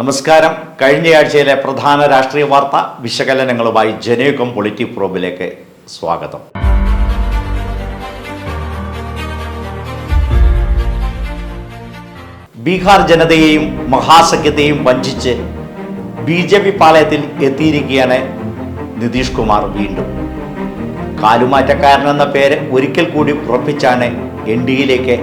നമസ്കാരം. കഴിഞ്ഞയാഴ്ചയിലെ പ്രധാന രാഷ്ട്രീയ വാർത്ത വിശകലനങ്ങളുമായി ജനയുഗം പൊളിറ്റി പ്രോബിലേക്ക് സ്വാഗതം. ബീഹാർ ജനതയെയും മഹാസഖ്യത്തെയും വഞ്ചിച്ച് ബി ജെ പി പാളയത്തിൽ എത്തിയിരിക്കുകയാണ് നിതീഷ് കുമാർ വീണ്ടും. കാലുമാറ്റക്കാരൻ എന്ന പേര് ഒരിക്കൽ കൂടി ഉറപ്പിച്ചാണ് എൻ ഡിയിലേക്ക്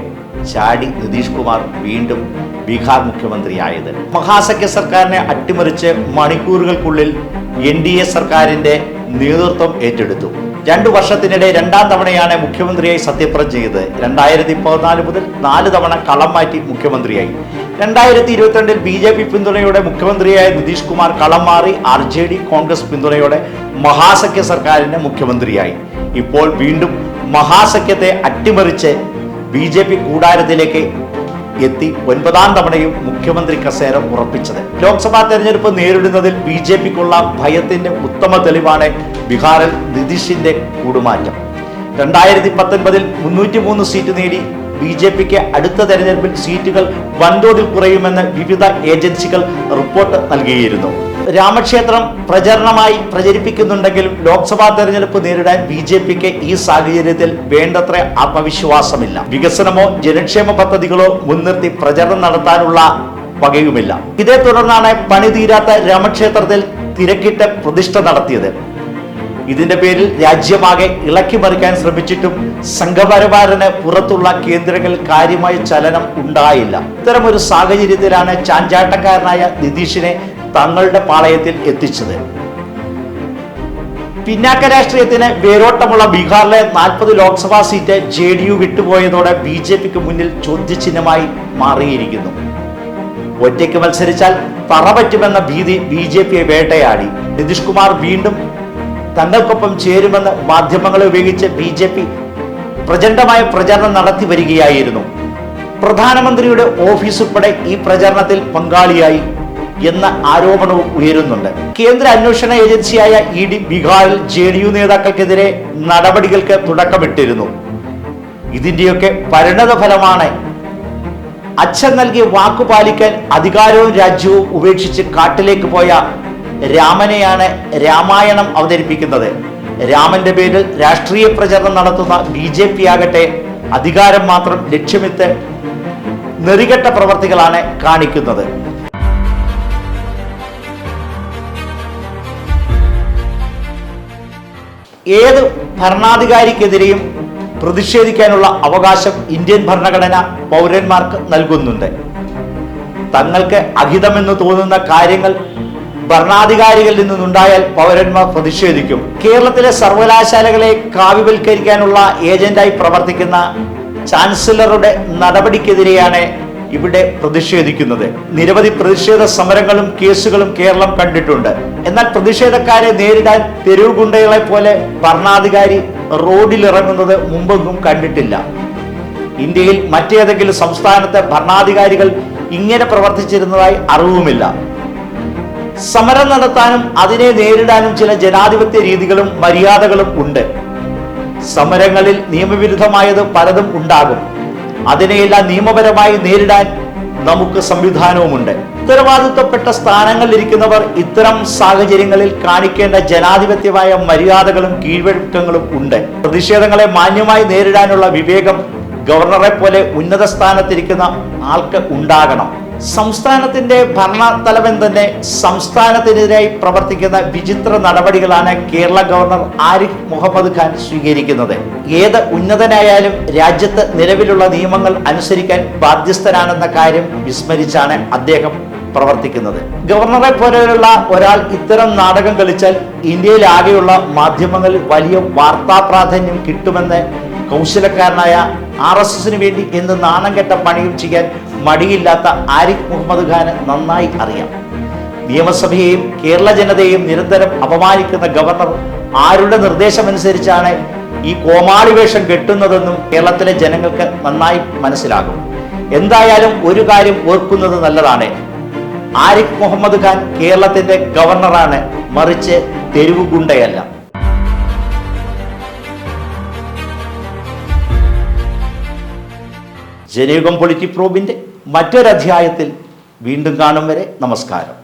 ചാടി നിതീഷ് കുമാർ വീണ്ടും ബീഹാർ മുഖ്യമന്ത്രിയായത്. മഹാസഖ്യ സർക്കാരിനെ അട്ടിമറിച്ച് മണിക്കൂറുകൾക്കുള്ളിൽ എൻ ഡി എ സർക്കാരിന്റെ നേതൃത്വം ഏറ്റെടുത്തു. രണ്ടു വർഷത്തിനിടെ രണ്ടാം തവണയാണ് മുഖ്യമന്ത്രിയായി സത്യപ്രതിജ്ഞ ചെയ്തത് രണ്ടായിരത്തി പതിനാല് മുതൽ നാല് തവണ കളം മാറ്റി മുഖ്യമന്ത്രിയായി. രണ്ടായിരത്തി ഇരുപത്തിരണ്ടിൽ ബി ജെ പി പിന്തുണയോടെ മുഖ്യമന്ത്രിയായ നിതീഷ് കുമാർ കളം മാറി ആർ ജെ ഡി കോൺഗ്രസ് പിന്തുണയോടെ മഹാസഖ്യ സർക്കാരിന്റെ മുഖ്യമന്ത്രിയായി. ഇപ്പോൾ വീണ്ടും മഹാസഖ്യത്തെ അട്ടിമറിച്ച് ബി ജെ പി കൂടാരത്തിലേക്ക് എത്തി ഒൻപതാം തവണയും മുഖ്യമന്ത്രി കസേര ഉറപ്പിച്ചത്. ലോക്സഭാ തെരഞ്ഞെടുപ്പ് നേരിടുന്നതിൽ ബി ജെ പിക്കുള്ള ഭയത്തിന്റെ ഉത്തമ തെളിവാണ് ബീഹാറിൽ നിതീഷിന്റെ കൂടുമാറ്റം. രണ്ടായിരത്തി പത്തൊൻപതിൽ മുന്നൂറ്റി മൂന്ന് സീറ്റ് നേടി ബി ജെ പിക്ക് അടുത്ത തെരഞ്ഞെടുപ്പിൽ സീറ്റുകൾ വൻതോതിൽ കുറയുമെന്ന് വിവിധ ഏജൻസികൾ റിപ്പോർട്ട് നൽകിയിരുന്നു. രാമക്ഷേത്രം പ്രചരണമായി പ്രചരിപ്പിക്കുന്നുണ്ടെങ്കിലും ലോക്സഭാ തെരഞ്ഞെടുപ്പ് നേരിടാൻ ബി ജെ പിക്ക് ഈ സാഹചര്യത്തിൽ വേണ്ടത്ര ആത്മവിശ്വാസമില്ല. വികസനമോ ജനക്ഷേമ പദ്ധതികളോ മുൻനിർത്തി പ്രചരണം നടത്താനുള്ള വകയുമില്ല. ഇതേ തുടർന്നാണ് പണി തീരാത്ത രാമക്ഷേത്രത്തിൽ തിരക്കിട്ട് പ്രതിഷ്ഠ നടത്തിയത്. ഇതിന്റെ പേരിൽ രാജ്യമാകെ ഇളക്കി മറിക്കാൻ ശ്രമിച്ചിട്ടും സംഘപരിവാരന് പുറത്തുള്ള കേന്ദ്രങ്ങളിൽ കാര്യമായ ചലനം ഉണ്ടായില്ല. ഇത്തരമൊരു സാഹചര്യത്തിലാണ് ചാഞ്ചാട്ടക്കാരനായ നിതീഷിനെ തങ്ങളുടെ പാളയത്തിൽ എത്തിച്ചത്. പിന്നാക്ക രാഷ്ട്രീയത്തിന് വേരോട്ടമുള്ള ബീഹാറിലെ നാൽപ്പത് Lok Sabha seat J D U വിട്ടുപോയതോടെ ബി ജെ പിക്ക് മുന്നിൽ ചോദ്യചിഹ്നമായി മാറിയിരിക്കുന്നു. ഒറ്റയ്ക്ക് മത്സരിച്ചാൽ തറ പറ്റുമെന്ന ഭീതി ബി ജെ പിയെ വേട്ടയാടി. നിതീഷ് കുമാർ വീണ്ടും തങ്ങൾക്കൊപ്പം ചേരുമെന്ന് മാധ്യമങ്ങളെ ഉപയോഗിച്ച് ബി ജെ പി പ്രചണ്ഡമായ പ്രചരണം നടത്തി വരികയായിരുന്നു. പ്രധാനമന്ത്രിയുടെ ഓഫീസ് ഉൾപ്പെടെ ഈ പ്രചരണത്തിൽ പങ്കാളിയായി എന്ന ആരോപണവും ഉയരുന്നുണ്ട്. കേന്ദ്ര അന്വേഷണ ഏജൻസിയായ ഇ ഡി ബീഹാറിൽ ജെ ഡി യു നേതാക്കൾക്കെതിരെ നടപടികൾക്ക് തുടക്കമിട്ടിരുന്നു. ഇതിന്റെയൊക്കെ പരിണത ഫലമാണ് അച്ഛൻ നൽകിയ വാക്കു പാലിക്കാൻ അധികാരവും രാജ്യവും ഉപേക്ഷിച്ച് കാട്ടിലേക്ക് പോയ രാമനെയാണ് രാമായണം അവതരിപ്പിക്കുന്നത്. രാമന്റെ പേരിൽ രാഷ്ട്രീയ പ്രചരണം നടത്തുന്ന ബി ജെ പി ആകട്ടെ അധികാരം മാത്രം ലക്ഷ്യമിട്ട് നെറികെട്ട പ്രവർത്തികളാണ് കാണിക്കുന്നത്. ഏത് ഭരണാധികാരിക്കെതിരെയും പ്രതിഷേധിക്കാനുള്ള അവകാശം ഇന്ത്യൻ ഭരണഘടന പൗരന്മാർക്ക് നൽകുന്നുണ്ട്. തങ്ങൾക്ക് അഹിതമെന്ന് തോന്നുന്ന കാര്യങ്ങൾ ഭരണാധികാരികളിൽ നിന്നുണ്ടായാൽ പൗരന്മാർ പ്രതിഷേധിക്കും. കേരളത്തിലെ സർവകലാശാലകളെ കാവ്യവൽക്കരിക്കാനുള്ള ഏജന്റായി പ്രവർത്തിക്കുന്ന ചാൻസലറുടെ നടപടിക്കെതിരെയാണ് ഇവിടെ പ്രതിഷേധിക്കുന്നത്. നിരവധി പ്രതിഷേധ സമരങ്ങളും കേസുകളും കേരളം കണ്ടിട്ടുണ്ട്. എന്നാൽ പ്രതിഷേധക്കാരെ നേരിടാൻ തെരുവ് ഗുണ്ടകളെ പോലെ ഭരണാധികാരി റോഡിലിറങ്ങുന്നത് മുമ്പൊന്നും കണ്ടിട്ടില്ല. ഇന്ത്യയിൽ മറ്റേതെങ്കിലും സംസ്ഥാനത്തെ ഭരണാധികാരികൾ ഇങ്ങനെ പ്രവർത്തിച്ചിരുന്നതായി അറിവുമില്ല. സമരം നടത്താനും അതിനെ നേരിടാനും ചില ജനാധിപത്യ രീതികളും മര്യാദകളും ഉണ്ട്. സമരങ്ങളിൽ നിയമവിരുദ്ധമായത് പലതും ഉണ്ടാകും. അതിനെയെല്ലാം നിയമപരമായി നേരിടാൻ നമുക്ക് സംവിധാനവുമുണ്ട്. ഉത്തരവാദിത്വപ്പെട്ട സ്ഥാനങ്ങളിൽ ഇരിക്കുന്നവർ ഇത്തരം സാഹചര്യങ്ങളിൽ കാണിക്കേണ്ട ജനാധിപത്യമായ മര്യാദകളും കീഴ്വഴക്കങ്ങളും ഉണ്ട്. പ്രതിഷേധങ്ങളെ മാന്യമായി നേരിടാനുള്ള വിവേകം ഗവർണറെ പോലെ ഉന്നത സ്ഥാനത്തിരിക്കുന്ന ആൾക്ക് ഉണ്ടാകണം. സംസ്ഥാനത്തിന്റെ ഭരണതലവൻ തന്നെ സംസ്ഥാനത്തിനെതിരായി പ്രവർത്തിക്കുന്ന വിചിത്ര നടപടികളാണ് കേരള ഗവർണർ ആരിഫ് മുഹമ്മദ് ഖാൻ സ്വീകരിക്കുന്നത്. ഏത് ഉന്നതനായാലും രാജ്യത്ത് നിലവിലുള്ള നിയമങ്ങൾ അനുസരിക്കാൻ ബാധ്യസ്ഥനാണെന്ന കാര്യം വിസ്മരിച്ചാണ് അദ്ദേഹം പ്രവർത്തിക്കുന്നത്. ഗവർണറെ പോലെയുള്ള ഒരാൾ ഇത്തരം നാടകം കളിച്ചാൽ ഇന്ത്യയിലാകെയുള്ള മാധ്യമങ്ങളിൽ വലിയ വാർത്താ പ്രാധാന്യം കിട്ടുമെന്ന് കൗശലക്കാരനായ ആർ എസ് എസിന് വേണ്ടി എന്ത് നാണം കെട്ട പണിയും ചെയ്യാൻ മടിയില്ലാത്ത ആരിഫ് മുഹമ്മദ് ഖാന് നന്നായി അറിയാം. നിയമസഭയെയും കേരള ജനതയെയും നിരന്തരം അപമാനിക്കുന്ന ഗവർണർ ആരുടെ നിർദ്ദേശമനുസരിച്ചാണ് ഈ കോമാളി വേഷം കെട്ടുന്നതെന്നും കേരളത്തിലെ ജനങ്ങൾക്ക് നന്നായി മനസ്സിലാകും. എന്തായാലും ഒരു കാര്യം ഓർക്കുന്നത് നല്ലതാണ്. ആരിഫ് മുഹമ്മദ് ഖാൻ കേരളത്തിന്റെ ഗവർണറാണ് മറിച്ച് തെരുവ് ജനയുഗം പൊളിറ്റി പ്രോബിന്റെ മറ്റൊരധ്യായത്തിൽ വീണ്ടും കാണും വരെ നമസ്കാരം.